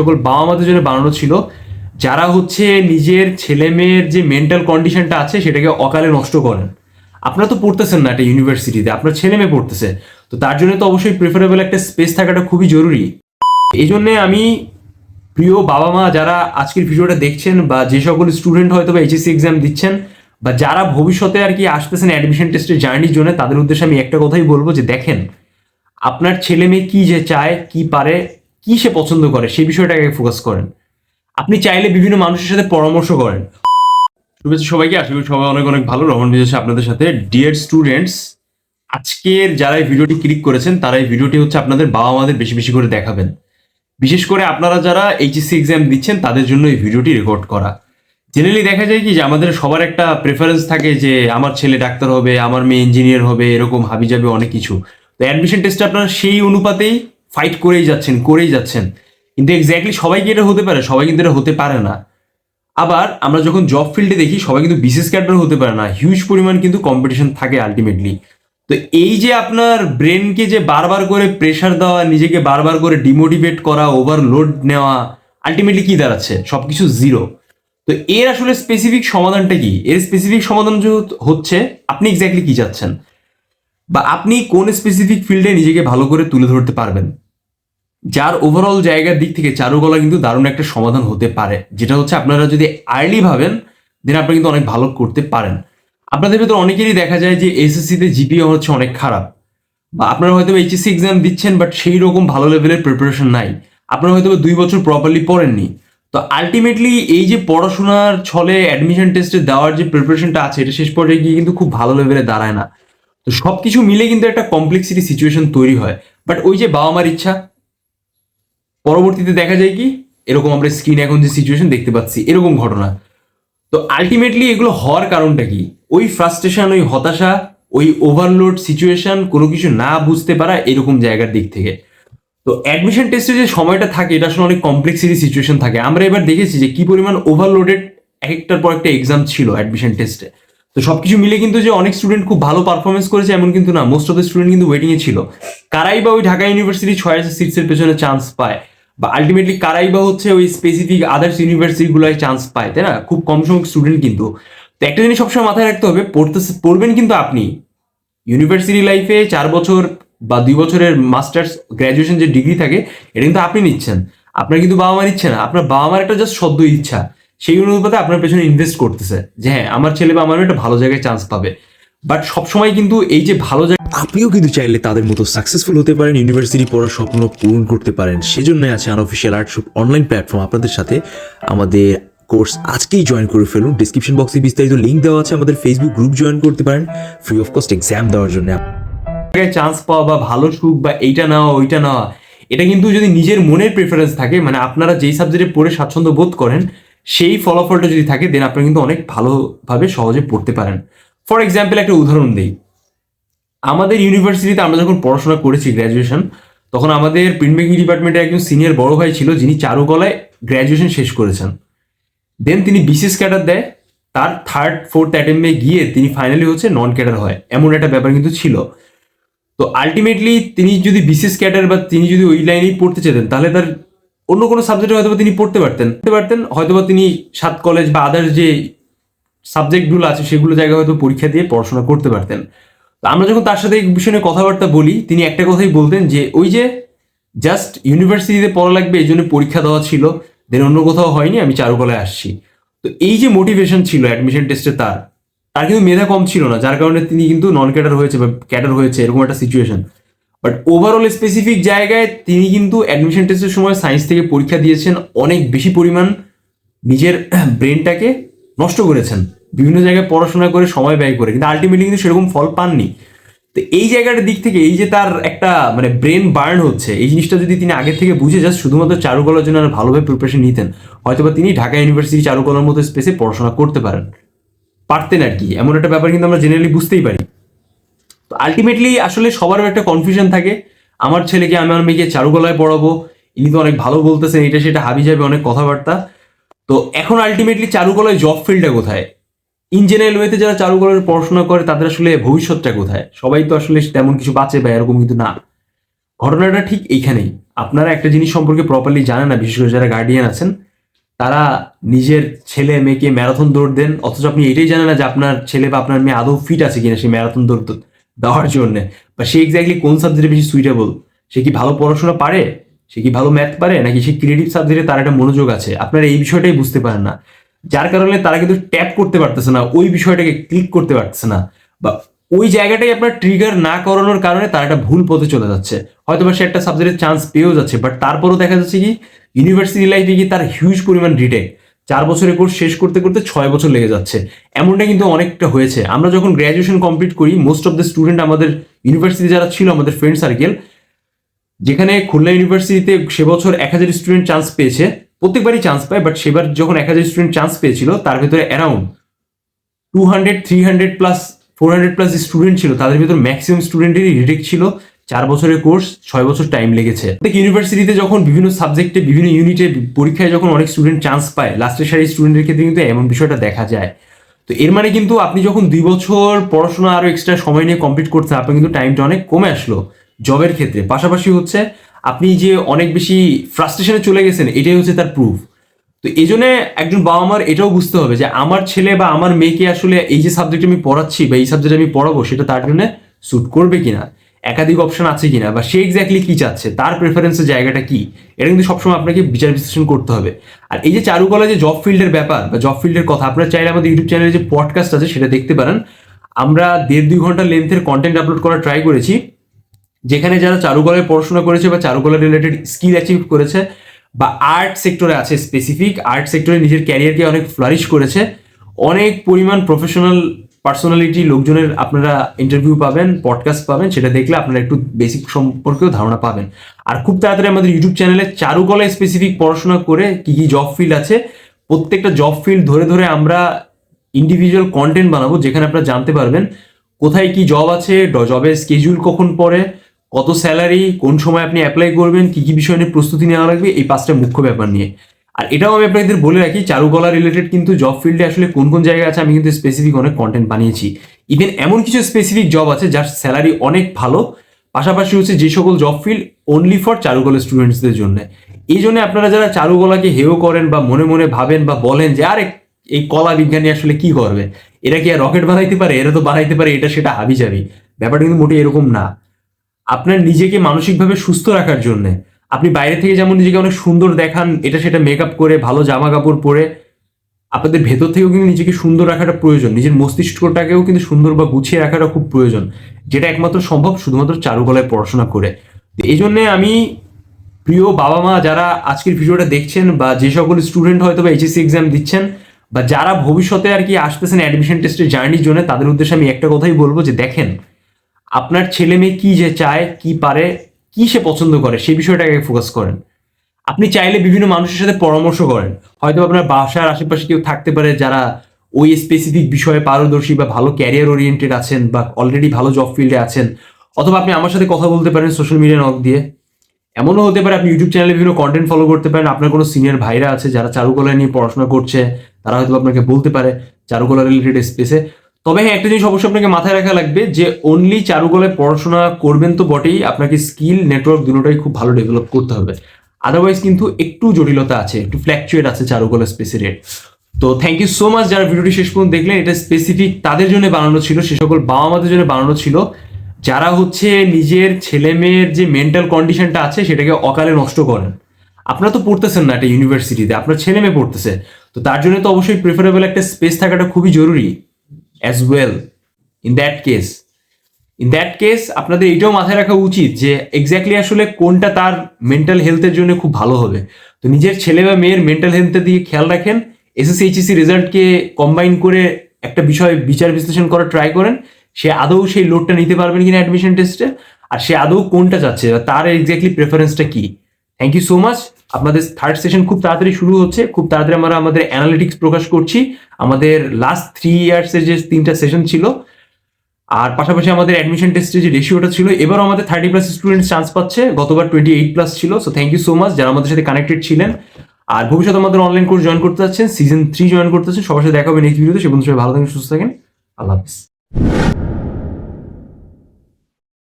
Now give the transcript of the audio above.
সকল বাবা মাদের জন্য বানানো ছিল। যারা হচ্ছে নিজের ছেলে মেয়ের যে মেন্টাল কন্ডিশনটা আছে, সেটাকে অকালে নষ্ট করেন। আপনারা তো পড়তেছেন না একটা ইউনিভার্সিটিতে আপনার ছেলে মেয়ে পড়তেছে। তো তার জন্য তো অবশ্যই প্রেফারেবল একটা স্পেস থাকাটা খুবই জরুরি। এই জন্যে আমি প্রিয় বাবা মা যারা আজকের ভিডিওটা দেখছেন বা যে সকল স্টুডেন্ট হয়তো বা এইচএসসি এক্সাম দিচ্ছেন বা যারা ভবিষ্যতে আর কি আসতেছেন অ্যাডমিশন টেস্টের জার্নির জন্য, তাদের উদ্দেশ্যে আমি একটা কথাই বলব যে দেখেন, আপনার ছেলে মেয়ে কী যে চায়, কি পারে কি সে পছন্দ করে, সেই বিষয়টাকে ফোকাস করেন। আপনি চাইলে বিভিন্ন মানুষের সাথে পরামর্শ করেন। শুভেচ্ছা সবাইকে, আশা করি সবাই অনেক অনেক ভালো। রহমান বিদেশে আপনাদের সাথে। ডিয়ার স্টুডেন্টস আজকের যারা এই ভিডিওটি ক্লিক করেছেন, তারা এই ভিডিওটি হচ্ছে আপনাদের বাবা মাদের বেশি বেশি করে দেখাবেন। বিশেষ করে আপনারা যারা এইচএসসি এক্সাম দিচ্ছেন, তাদের জন্য এই ভিডিওটি রেকর্ড করা। জেনারেলি দেখা যায় কি যে আমাদের সবার একটা প্রেফারেন্স থাকে যে আমার ছেলে ডাক্তার হবে, আমার মেয়ে ইঞ্জিনিয়ার হবে, এরকম হাবি যাবে অনেক কিছু। তো অ্যাডমিশন টেস্টে আপনারা সেই অনুপাতেই ফাইট করেই যাচ্ছেন করেই যাচ্ছেন। কিন্তু এক্স্যাক্টলি সবাই কি এটা হতে পারে? সবাই কিন্তু এটা হতে পারে না। আবার আমরা যখন জব ফিল্ডে দেখি, সবাই কিন্তু বিশেষ ক্যাডার হতে পারে না। হিউজ পরিমাণ কিন্তু কম্পিটিশন থাকে আলটিমেটলি তো এই যে আপনার ব্রেনকে যে বারবার করে প্রেশার দেওয়া, নিজেকে বারবার করে ডিমোটিভেট করা ওভারলোড নেওয়া আলটিমেটলি কি দাঁড়াচ্ছে? সবকিছু জিরো তো এর আসলে স্পেসিফিক সমাধানটা কি? এর স্পেসিফিক সমাধান যে হচ্ছে আপনি এক্স্যাক্টলি কি চাচ্ছেন? বা আপনি কোন স্পেসিফিক ফিল্ডে নিজেকে ভালো করে তুলে ধরতে পারবেন? যার ওভারঅল জায়গার দিক থেকে চারুকলা কিন্তু দারুণ একটা সমাধান হতে পারে। যেটা হচ্ছে আপনারা যদি আর্লি ভাবেন দেন আপনি কিন্তু অনেক ভালো করতে পারেন। আপনাদের ভেতর অনেকেরই দেখা যায় যে এসএসসিতে জিপিও হচ্ছে অনেক খারাপ। বা আপনারা হয়তো এইচএসসি এক্সাম দিচ্ছেন বাট সেই রকম ভালো লেভেলের প্রিপারেশন নাই। আপনারা হয়তো দুই বছর প্রপারলি পড়েননি। তো আলটিমেটলি এই যে পড়াশোনার ছলে অ্যাডমিশন টেস্টে দেওয়ার যে প্রিপারেশনটা আছে, এটা শেষ পর্যায়ে গিয়ে কিন্তু খুব ভালো লেভেলে দাঁড়ায় না। তো সব কিছু মিলে কিন্তু একটা কমপ্লেক্সিটি সিচুয়েশন তৈরি হয়। বাট ওই যে বাবা মার ইচ্ছা পরবর্তীতে দেখা যায় কি, এরকম আমরা স্ক্রিনে এখন যে সিচুয়েশন দেখতে পাচ্ছি, এরকম ঘটনা। তো আলটিমেটলি এগুলো হওয়ার কারণটা কি? ওই ফ্রাস্ট্রেশন ওই হতাশা, ওই ওভারলোড সিচুয়েশন কোনো কিছু না বুঝতে পারা এরকম জায়গার দিক থেকে। তো অ্যাডমিশন টেস্টে যে সময়টা থাকে, এটা আসলে অনেক কমপ্লেক্সিটি সিচুয়েশন থাকে। আমরা এবার দেখেছি যে কি পরিমাণ ওভারলোডেড এক একটার পর একটা এক্সাম ছিল অ্যাডমিশন টেস্টে তো সবকিছু মিলে কিন্তু যে অনেক স্টুডেন্ট খুব ভালো পারফরমেন্স করেছে, এমন কিন্তু না। মোস্ট অফ দ্য স্টুডেন্ট কিন্তু ওয়েটিংয়ে ছিল। কারাই বা ওই ঢাকা ইউনিভার্সিটি ছয় হাজার সিটসের পেছনে চান্স পায়। বা আলটিমেটলি কারাই বা হচ্ছে ওই স্পেসিফিক আদার্স ইউনিভার্সিটিগুলোয় চান্স পায়, তাই না? খুব কম সংখ্যক স্টুডেন্ট কিন্তু। তো একটা জিনিস সবসময় মাথায় রাখতে হবে পড়তে পড়বেন কিন্তু আপনি। ইউনিভার্সিটি লাইফে চার বছর বা দুই বছরের মাস্টার্স গ্র্যাজুয়েশন যে ডিগ্রি থাকে, এটা কিন্তু আপনি নিচ্ছেন। আপনার কিন্তু বাবা মা নিচ্ছে না। আপনার বাবা মার একটা জাস্ট সদ্য ইচ্ছা। সেই অনুপাতে আপনার পেছনে ইনভেস্ট করতেছে যে হ্যাঁ আমার ছেলে বা আমার একটা ভালো জায়গায় চান্স পাবে। বাট সবসময় কিন্তু এই যে ভালো জায়গা আপনিও কিন্তু চাইলে তাদের মতো সাকসেসফুল হতে পারেন ইউনিভার্সিটি পড়ার স্বপ্ন পূরণ করতে পারেন। সেজন্য আছে আনঅফিসিয়াল আর্টশপ অনলাইন প্ল্যাটফর্ম আপনাদের সাথে আমাদের কোর্স আজকেই জয়েন করে ফেলুন। ডিসক্রিপশন বক্সে বিস্তারিত লিঙ্ক দেওয়া আছে আমাদের ফেসবুক গ্রুপ জয়েন করতে পারেন। ফ্রি অফ কস্ট এক্সাম দেওয়ার জন্য। চান্স পাওয়া বা ভালো সুখ বা এইটা নেওয়া ওইটা নেওয়া এটা কিন্তু যদি নিজের মনের প্রেফারেন্স থাকে মানে আপনারা যেই সাবজেক্টে পড়ে স্বাচ্ছন্দ্য বোধ করেন সেই ফলাফলটা যদি থাকে দেন আপনারা কিন্তু অনেক ভালোভাবে সহজে পড়তে পারেন। ফর এক্সাম্পল একটা উদাহরণ দিই। আমাদের ইউনিভার্সিটিতে আমরা যখন পড়াশোনা করেছি গ্র্যাজুয়েশন তখন আমাদের প্রিন্ট মেকিং ডিপার্টমেন্টে একজন সিনিয়র বড় ভাই ছিল, যিনি চারুকলায় গ্র্যাজুয়েশন শেষ করেছেন। দেন তিনি বিসিএস ক্যাডার দেয়, তার থার্ড ফোর্থ অ্যাটেম্পে গিয়ে তিনি ফাইনালি হচ্ছে নন ক্যাডার হয়। এমন একটা ব্যাপার কিন্তু ছিল। তো আলটিমেটলি তিনি যদি বিসিএস ক্যাডার বা তিনি যদি ওই লাইনেই পড়তে চেতেন তাহলে তার অন্য কোনো সাবজেক্টে হয়তো তিনি পড়তে পারতেন। পড়তে পারতেন, হয়তোবা তিনি সাত কলেজ বা আদার্স যে সাবজেক্টগুলো আছে, সেগুলো জায়গায় হয়তো পরীক্ষা দিয়ে পড়াশোনা করতে পারতেন। তো আমরা যখন তার সাথে এই বিষয়ে নিয়ে কথাবার্তা বলি, তিনি একটা কথাই বলতেন যে, ওই যে জাস্ট ইউনিভার্সিটিতে পড়া লাগবে, এই জন্য পরীক্ষা দেওয়া ছিল দেন অন্য কোথাও হয়নি, আমি চারুকলায় আসছি। তো এই যে মোটিভেশন ছিল অ্যাডমিশন টেস্টে তার তার কিন্তু মেধা কম ছিল না, যার কারণে তিনি কিন্তু নন ক্যাডার হয়েছে বা ক্যাডার হয়েছে, এরকম একটা সিচুয়েশন বাট ওভারঅল স্পেসিফিক জায়গায় তিনি কিন্তু অ্যাডমিশন টেস্টের সময় সায়েন্স থেকে পরীক্ষা দিয়েছেন, অনেক বেশি পরিমাণ নিজের ব্রেনটাকে নষ্ট করেছেন। বিভিন্ন জায়গায় পড়াশোনা করে সময় ব্যয় করে, কিন্তু আলটিমেটলি কিন্তু সেরকম ফল পাননি। তো এই জায়গাটার দিক থেকে এই যে তার একটা মানে ব্রেন বার্ন হচ্ছে, এই জিনিসটা যদি তিনি আগে থেকে বুঝে জাস্ট শুধুমাত্র চারুকলার জন্য আর ভালোভাবে প্রিপারেশন নিতেন, হয়তোবা তিনি ঢাকা ইউনিভার্সিটি চারুকলার মতো স্পেসে পড়াশোনা করতে পারেন। পারতেন আর কি, এমন একটা ব্যাপার কিন্তু আমরা জেনারেলি বুঝতেই পারি। তো আলটিমেটলি আসলে সবারও একটা কনফিউশন থাকে, আমার ছেলেকে আমি আমার মেয়েকে চারুকলায় পড়াবো, ইনি তো অনেক ভালো বলতেছেন, এটা সেটা হাবি যাবে অনেক কথাবার্তা। তো এখন আলটিমেটলি চারুকলায় জব ফিল্ডটা কোথায়? ইন জেনারেল ওয়েতে যারা চারুকলার পড়াশোনা করে, তাদের আসলে ভবিষ্যৎটা কোথায়? সবাই তো আসলে তেমন কিছু বাঁচে বা এরকম কিন্তু না। ঘটনাটা ঠিক এইখানেই। আপনারা একটা জিনিস সম্পর্কে প্রপারলি জানেন না, বিশেষ করে যারা গার্ডিয়ান আছেন, তারা নিজের ছেলে, মেয়েকে ম্যারাথন দৌড় দেন, অথচ আপনি এটাই জানেন না যে আপনার ছেলে বা আপনার মেয়ে আদৌ ফিট আছে কিনা সেই ম্যারাথন দৌড় দেওয়ার জন্য। বা সে এক্স্যাক্টলি কোন সাবজেক্টে বেশি সুইটেবল সে কি ভালো পড়াশোনা পারে? সে কি ভালো ম্যাথ পারে? নাকি সে ক্রিয়েটিভ সাবজেক্টে তার একটা মনোযোগ আছে? আপনারা এই বিষয়টাই বুঝতে পারেন না। যার কারণে তারা কিন্তু ট্যাপ করতে পারতেছে না, ওই বিষয়টাকে ক্লিক করতে পারতেছে না। বা ওই জায়গাটাই আপনার ট্রিগার না করানোর কারণে তার একটা ভুল পথে চলে যাচ্ছে। হয়তো বা সে একটা সাবজেক্টের চান্স পেয়েও যাচ্ছে বাট তারপরও দেখা যাচ্ছে কি ইউনিভার্সিটি লাইফে গিয়ে তার হিউজ পরিমাণ রিটেক চার বছরের কোর্স শেষ করতে করতে ছয় বছর লেগে যাচ্ছে। এমনটা কিন্তু অনেকটা হয়েছে। আমরা যখন গ্র্যাজুয়েশন কমপ্লিট করি মোস্ট অফ দ্য স্টুডেন্ট আমাদের ইউনিভার্সিটি যারা ছিল, আমাদের ফ্রেন্ড সার্কেল যেখানে খুলনা ইউনিভার্সিটিতে সে বছর এক হাজার স্টুডেন্ট চান্স পেয়েছে, প্রত্যেকবারই চান্স পায় বাট সেবার যখন এক হাজার স্টুডেন্ট চান্স পেয়েছিল, তার ভিতরে around two hundred three hundred plus four hundred plus student ছিল, তাদের ভিতরে ম্যাক্সিমাম স্টুডেন্টেরই রিটেক ছিল। চার বছরের কোর্স ছয় বছর টাইম লেগেছে। ইউনিভার্সিটিতে যখন বিভিন্ন সাবজেক্টে বিভিন্ন ইউনিটে পরীক্ষায় যখন অনেক স্টুডেন্ট চান্স পায় লাস্টের সারি স্টুডেন্টের ক্ষেত্রে কিন্তু এমন বিষয়টা দেখা যায়। তো এর মানে কিন্তু আপনি যখন দুই বছর পড়াশোনা আরও এক্সট্রা সময় নিয়ে কমপ্লিট করছেন, আপনার কিন্তু টাইমটা অনেক কমে আসলো। জবের ক্ষেত্রে। পাশাপাশি হচ্ছে আপনি যে অনেক বেশি ফ্রাস্ট্রেশনে চলে গেছেন, এটাই হচ্ছে তার প্রুফ তো এই জন্য একজন বাবা মার এটাও বুঝতে হবে যে আমার ছেলে বা আমার মেয়েকে আসলে এই যে সাবজেক্ট আমি পড়াচ্ছি বা এই সাবজেক্ট আমি পড়াবো, সেটা তার জন্য স্যুট করবে কিনা, একাধিক অপশন আছে কিনা বা সে এক্স্যাক্টলি কি চাচ্ছে, তার প্রেফারেন্সের জায়গাটা কি, এটা কিন্তু সবসময় আপনাকে বিচার বিশ্লেষণ করতে হবে। আর এই যে চারুকলা যে জব ফিল্ডের ব্যাপার বা জব ফিল্ডের কথা, আপনারা চাইলে আমাদের ইউটিউব চ্যানেলে যে পডকাস্ট আছে, সেটা দেখতে পারেন। আমরা দেড় দুই ঘণ্টা লেন্থের কন্টেন্ট আপলোড করার ট্রাই করেছি। যেখানে যারা চারুকলায় পড়াশোনা করেছে বা চারুকলা রিলেটেড স্কিল অ্যাচিভ করেছে বা আর্ট সেক্টরে আছে স্পেসিফিক আর্ট সেক্টরে নিজের ক্যারিয়ারকে অনেক ফ্লারিশ করেছে, অনেক পরিমাণ প্রফেশনাল পার্সোনালিটি লোকজনের আপনারা ইন্টারভিউ পাবেন পডকাস্ট পাবেন, সেটা দেখলে আপনারা একটু বেসিক সম্পর্কেও ধারণা পাবেন। আর খুব তাড়াতাড়ি আমাদের ইউটিউব চ্যানেলে চারুকলায় স্পেসিফিক পড়াশোনা করে কি কি জব ফিল্ড আছে, প্রত্যেকটা জব ফিল্ড ধরে ধরে আমরা ইন্ডিভিজুয়াল কন্টেন্ট বানাবো, যেখানে আপনারা জানতে পারবেন কোথায় কি জব আছে জবের স্কেজুল কখন পড়ে কত স্যালারি কোন সময় আপনি অ্যাপ্লাই করবেন, কি কি বিষয় নিয়ে প্রস্তুতি নেওয়া লাগবে, এই পাঁচটা মুখ্য ব্যাপার নিয়ে। আর এটাও আমি আপনাদের বলে রাখি, চারুকলা রিলেটেড কিন্তু জব ফিল্ডে আসলে কোন কোন জায়গায় আছে, আমি কিন্তু স্পেসিফিক অনেক কন্টেন্ট বানিয়েছি। ইভেন এমন কিছু স্পেসিফিক জব আছে, যার স্যালারি অনেক ভালো, পাশাপাশি হচ্ছে যে সকল জব ফিল্ড অনলি ফর চারুকলা স্টুডেন্টসদের জন্য। এই জন্য আপনারা যারা চারুকলাকে হেও করেন বা মনে মনে ভাবেন বা বলেন যে, আরে, এই কলা বিজ্ঞানী আসলে কি করবে? এরা কি আর রকেট বানাইতে পারে? এরা তো বানাইতে পারে, এটা সেটা হাবি যাবি ব্যাপারটা কিন্তু মোটে এরকম না। আপনার নিজেকে মানসিকভাবে সুস্থ রাখার জন্য। আপনি বাইরে থেকে যেমন নিজেকে অনেক সুন্দর দেখান, এটা সেটা মেকআপ করে, ভালো জামা কাপড় পরে, আপনাদের ভেতর থেকেও কিন্তু নিজেকে সুন্দর রাখাটা প্রয়োজন। নিজের মস্তিষ্কটাকেও কিন্তু সুন্দর বা গুছিয়ে রাখাটা খুব প্রয়োজন। যেটা একমাত্র সম্ভব শুধুমাত্র চারুকলায় পড়াশোনা করে। এই জন্যে আমি প্রিয় বাবা মা যারা আজকের ভিডিওটা দেখছেন বা যে সকল স্টুডেন্ট হয়তো বা এইচএসসি এক্সাম দিচ্ছেন বা যারা ভবিষ্যতে আর কি আসতেছেন অ্যাডমিশন টেস্টের জার্নির জন্য, তাদের উদ্দেশ্যে আমি একটা কথাই বলব যে দেখেন আপনার ছেলে মেয়ে কি যে চায়, কি পারে, কি সে পছন্দ করে, সেই বিষয়টাকে ফোকাস করেন। আপনি চাইলে বিভিন্ন মানুষের সাথে পরামর্শ করেন। হয়তো আপনার বাসার আশেপাশে কেউ থাকতে পারে যারা ওই স্পেসিফিক বিষয়ে পারদর্শী বা ভালো ক্যারিয়ার ওরিয়েন্টেড আছেন বা অলরেডি ভালো জব ফিল্ডে আছেন। অথবা আপনি আমার সাথে কথা বলতে পারেন সোশ্যাল মিডিয়া নক দিয়ে। এমনও হতে পারে আপনি ইউটিউব চ্যানেলে বিভিন্ন কন্টেন্ট ফলো করতে পারেন। আপনার কোনো সিনিয়র ভাইরা আছে যারা চারুকলা নিয়ে পড়াশোনা করছে, তারা হয়তো আপনাকে বলতে পারে চারুকলা রিলেটেড স্পেসে তবে হ্যাঁ একটা জিনিস অবশ্যই আপনাকে মাথায় রাখা লাগবে যে অনলি চারুকলায় পড়াশোনা করবেন তো বটেই। আপনাকে স্কিল নেটওয়ার্ক দুটোটাই খুব ভালো ডেভেলপ করতে হবে। আদারওয়াইজ কিন্তু একটু জটিলতা আছে, একটু ফ্ল্যাকচুয়েট আছে চারুকলা স্পেসের রেট তো থ্যাংক ইউ সো মাচ যারা ভিডিওটি শেষ পর্যন্ত দেখলেন, এটা স্পেসিফিক তাদের জন্য বানানো ছিল, সে সকল বাবা মাদের জন্য বানানো ছিল। যারা হচ্ছে নিজের ছেলে মেয়ের যে মেন্টাল কন্ডিশনটা আছে, সেটাকে অকালে নষ্ট করেন। আপনারা তো পড়তেছেন না একটা ইউনিভার্সিটিতে আপনার ছেলে মেয়ে পড়তেছে। তো তার জন্য তো অবশ্যই প্রেফারেবল একটা স্পেস থাকাটা খুবই জরুরি। As well in that case in that case আপনাদের এটাও মাথায় রাখা উচিত যে এক্স্যাক্টলি আসলে কোনটা তার মেন্টাল হেলথের জন্য খুব ভালো হবে। তো নিজের ছেলে বা মেয়ের মেন্টাল হেলথের দিকে খেয়াল রাখেন এসএসসি রেজাল্টকে কম্বাইন করে একটা বিষয় বিচার বিশ্লেষণ করার ট্রাই করেন। সে আদৌ সেই লোডটা নিতে পারবেন কিনা অ্যাডমিশন টেস্টে আর সে আদৌ কোনটা চাচ্ছে তার এক্স্যাক্টলি প্রেফারেন্সটা কি। থ্যাংক ইউ সো মাচ আপনাদের থার্ড সেশন খুব তাড়াতাড়ি শুরু হচ্ছে, খুব তাড়াতাড়ি আমরা আমাদের অ্যানালিটিক্স প্রকাশ করছি। আমাদের লাস্ট থ্রি ইয়ার্সের যে তিনটা সেশন ছিল, আর পাশাপাশি আমাদের অ্যাডমিশন টেস্টের যে রেশিওটা ছিল এবার আমাদের থার্টি প্লাস স্টুডেন্ট চান্স পাচ্ছে, গতবার টোয়েন্টি এইট প্লাস ছিল so thank you so much যারা আমাদের সাথে কানেক্টেড ছিলেন। আর ভবিষ্যতে আমাদের অনলাইন কোর্স জয়েন করতে যাচ্ছেন সিজন থ্রি জয়েন করতে যাচ্ছেন, সবার সাথে দেখা হবে নেক্সট ভিডিওতে সে বন্ধু সবাই ভালো থাকেন, সুস্থ থাকেন, আল্লাহ হাফিজ।